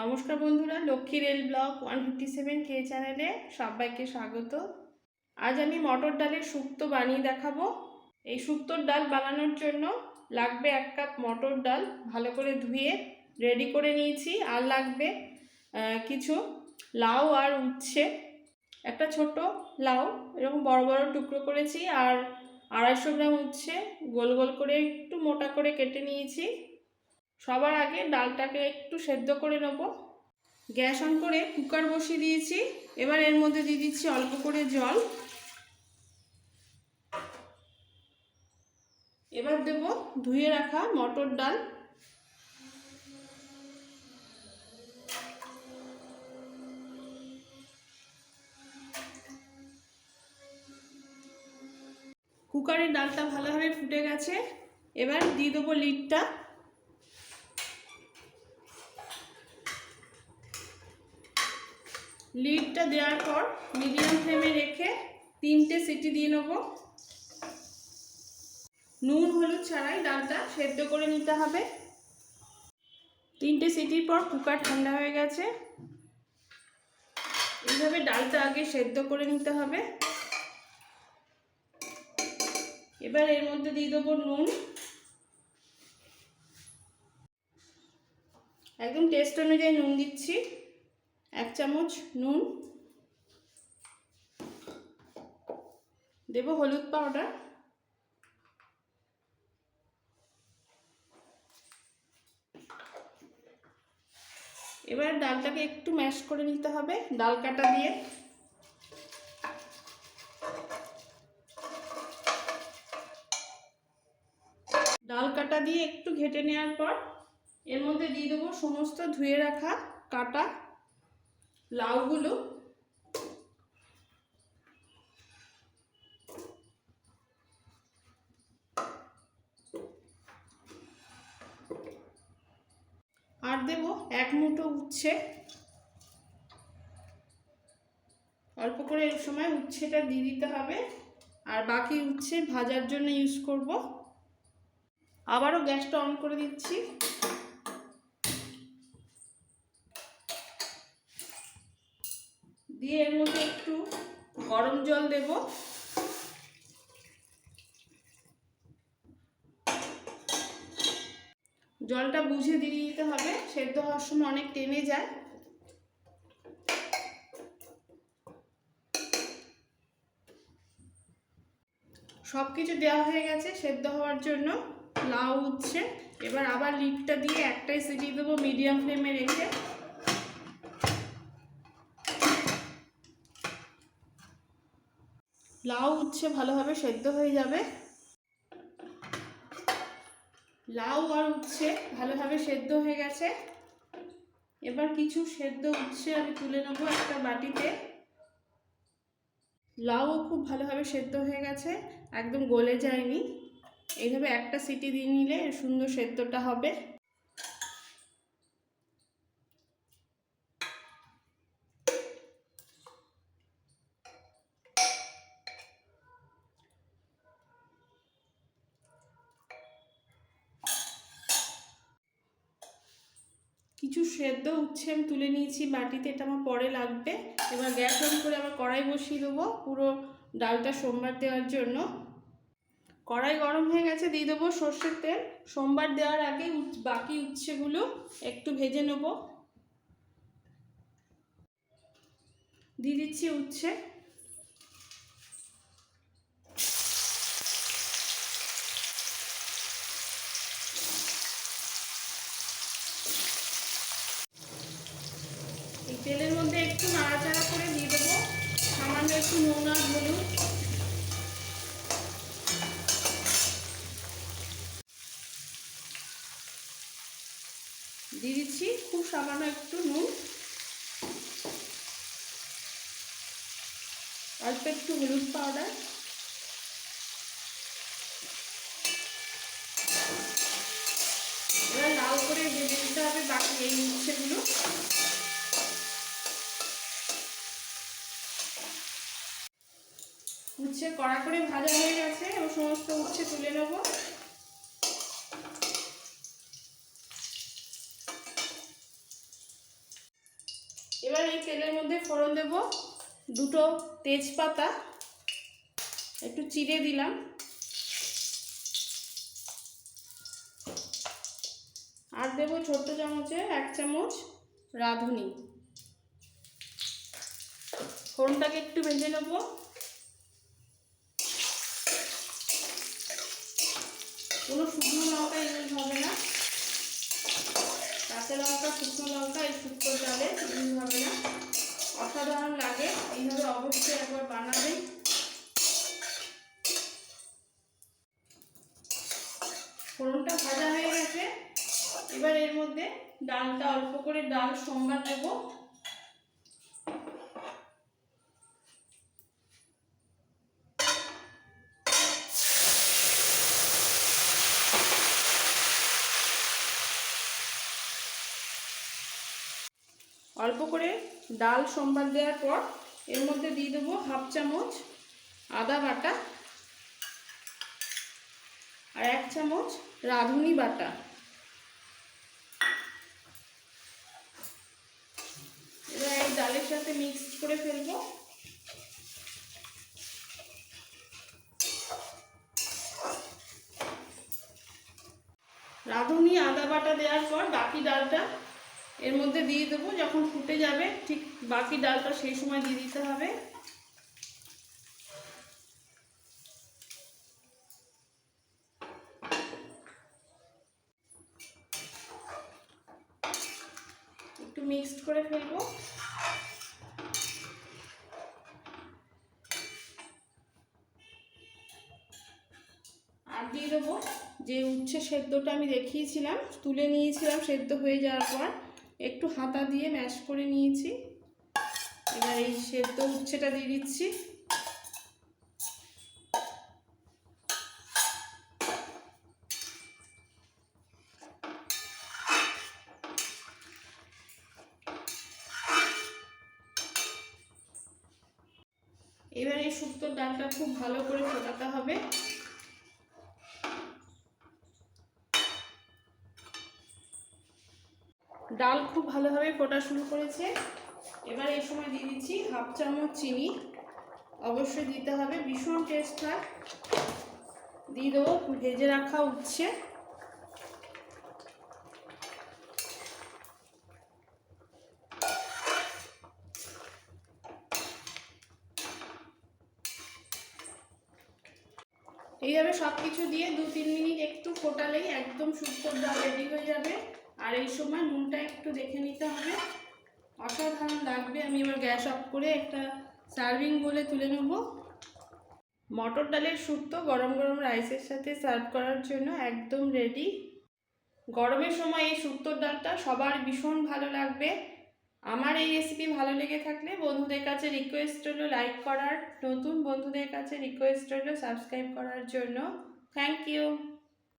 নমস্কার বন্ধুরা, Lakshmi rail block one fifty seven কে চ্যানেলে সবাইকে স্বাগত। আজ আমি মটর ডালের শুক্তো বানিয়ে দেখাবো। এই শুক্তোর ডাল বানানোর জন্য লাগবে এক কাপ মটর ডাল, ভালো করে ধুয়ে রেডি করে নিয়েছি। আর লাগবে কিছু লাউ আর উচ্ছে। একটা ছোট লাউ, এরকম বড় বড় টুকরো করেছি। আর আড়াইশো গ্রাম উচ্ছে, গোল গোল করে একটু মোটা করে কেটে নিয়েছি। সবার আগে ডালটাকে একটু সেদ্ধ করে নেব। গ্যাস অন করে কুকার বসিয়ে দিয়েছি। এবার এর মধ্যে দিয়ে দিচ্ছি অল্প করে জল। এবার দেব ধুয়ে রাখা মটর ডাল। কুকারের ডালটা ভালোভাবে ফুটে গেছে। এবার দিয়ে দেবো লিডটা। লিডটা দেওয়ার পর মিডিয়াম ফ্লেমে রেখে তিনটে সিটি দিয়ে নেব। নুন, হলুদ ছাড়াই ডালটা সেদ্ধ করে নিতে হবে। তিনটে সিটির পর কুকার ঠান্ডা হয়ে গেছে। এইভাবে ডালটা আগে সেদ্ধ করে নিতে হবে। এবার এর মধ্যে দিয়ে দেবো নুন। একদম টেস্ট অনুযায়ী নুন দিচ্ছি। এক চামচ নুন। দেব হলুদ পাউডার এবার ডালটাকে একটু ম্যাশ করে নিতে হবে ডাল কাটা দিয়ে। ডাল কাটা দিয়ে একটু ঘেটে নেওয়ার পর এর মধ্যে দিয়ে দেবো সমস্ত ধুয়ে রাখা কাটা লাউগুলো আর দেব এক মুঠো উচ্ছে। অল্প করে এই সময় উচ্ছেটা দিয়ে দিতে হবে। আর বাকি উচ্ছে ভাজার জন্য ইউজ করব। আবারও গ্যাসটা অন করে দিচ্ছি। গরম জল দেব। জলটা বুঝে দিয়ে দিতে হবে, সেদ্ধ হওয়ার সময় অনেক টেনে যায়। সব কিছু দেওয়া হয়ে গেছে সেদ্ধ হওয়ার জন্য। লাউ উচ্ছে। এবার আবার লিডটা দিয়ে একটাই সিটি দেবো মিডিয়াম ফ্লেমে রেখে। লাউ উচ্ছে ভালোভাবে সেদ্ধ হয়ে যাবে। লাউ আর উচ্ছে ভালোভাবে সেদ্ধ হয়ে গেছে। এবার কিছু সেদ্ধ উচ্ছে আমি তুলে নেব একটা বাটিতে। লাউও খুব ভালোভাবে সেদ্ধ হয়ে গেছে, একদম গলে যায়নি। এইভাবে একটা সিটি দিয়ে নিলে সুন্দর সেদ্ধটা হবে। কিছু সেদ্ধ উচ্ছে আমি তুলে নিয়েছি বাটিতে, এটা আমার পরে লাগবে। এবার গ্যাস অন করে আবার কড়াই বসিয়ে দেবো পুরো ডালটা সোমবার দেওয়ার জন্য। কড়াই গরম হয়ে গেছে, দিয়ে দেবো সর্ষের তেল। সোমবার দেওয়ার আগে বাকি উচ্ছেগুলো একটু ভেজে নেব। দিয়ে দিচ্ছি উচ্ছে। তেলের মধ্যে একটু নাড়াচাড়া করে দিয়ে দেবো। সামান্য একটু নুন আর হলুদ। দিয়ে দিচ্ছি খুব সামান্য একটু নুন। অল্প একটু হলুদ পাউডার এবার লাল করে ভেজে দিতে হবে বাকি এই উচ্ছেগুলো উচ্ছে কড়া করে ভাজা হয়ে গেছে এবং সমস্ত উচ্ছে তুলে নেব। এবার এই তেলের মধ্যে ফোড়ন দেব, দুটো তেজপাতা, একটু চিড়ে দিলাম। আর দেবো ছোট্ট চামচে এক চামচ রাঁধুনি। ফোড়নটাকে একটু ভেজে নেব। কোনো শুকনো লঙ্কা ইউজ হবে না। কাঁচা লঙ্কা, শুকনো লঙ্কা এই শুক্তো ডালে ইউজ হবে না। অসাধারণ লাগে। এইভাবে অবশ্যই একবার বানাবেন। ফোড়নটা ভাজা হয়ে গেছে। এবার এর মধ্যে ডালটা অল্প করে ডাল সোমবার দেবো। অল্প করে ডাল, সোমবার দেওয়ার পর এর মধ্যে দিয়ে দেবো হাফ চামচ আদা বাটা আর এক চামচ রাঁধুনি বাটা। এবার এই ডালের সাথে মিক্স করে ফেলব। রাঁধুনি, আদা বাটা দেওয়ার পর বাকি ডালটা এর মধ্যে দিয়ে দেবো, যখন ফুটে যাবে, ঠিক বাকি ডালটা সেই সময় দিয়ে দিতে হবে। একটু মিক্সড করে ফেলব। আর দিয়ে দেবো যে উচ্ছে সেদ্ধটা আমি দেখিয়েছিলাম, তুলে নিয়েছিলাম সেদ্ধ হয়ে যাওয়ার পর। একটু হাতা দিয়ে ম্যাশ করে নিয়েছি। এবার এই সেদ্ধ উচ্ছেটা দিয়ে দিচ্ছি। এবার এই শুক্তোর ডালটা খুব ভালো করে ফোটাতে হবে। ডাল খুব ভালোভাবে ফোটা শুরু করেছে। এবার এই সময় দিয়ে দিচ্ছি হাফ চামচ চিনি। অবশ্যই দিতে হবে, ভীষণ টেস্ট হয়। দিয়ে দেবো ভেজে রাখা উচ্ছে। এইভাবে সব কিছু দিয়ে দু তিন মিনিট একটু ফোটালেই একদম শুক্তোর ডাল রেডি হয়ে যাবে। আর এই সময় নুনটা একটু দেখে নিতে হবে। অসাধারণ লাগবে। আমি এবার গ্যাস অফ করে একটা সার্ভিং বলে তুলে নেব। মটর ডালের শুক্তো গরম গরম রাইসের সাথে সার্ভ করার জন্য একদম রেডি গরমের সময় এই শুক্তোর ডালটা সবার ভীষণ ভালো লাগবে। আমার এই রেসিপি ভালো লেগে থাকলে বন্ধুদের কাছে রিকোয়েস্ট হলো লাইক করার। নতুন বন্ধুদের কাছে রিকোয়েস্ট হলো সাবস্ক্রাইব করার জন্য। Thank you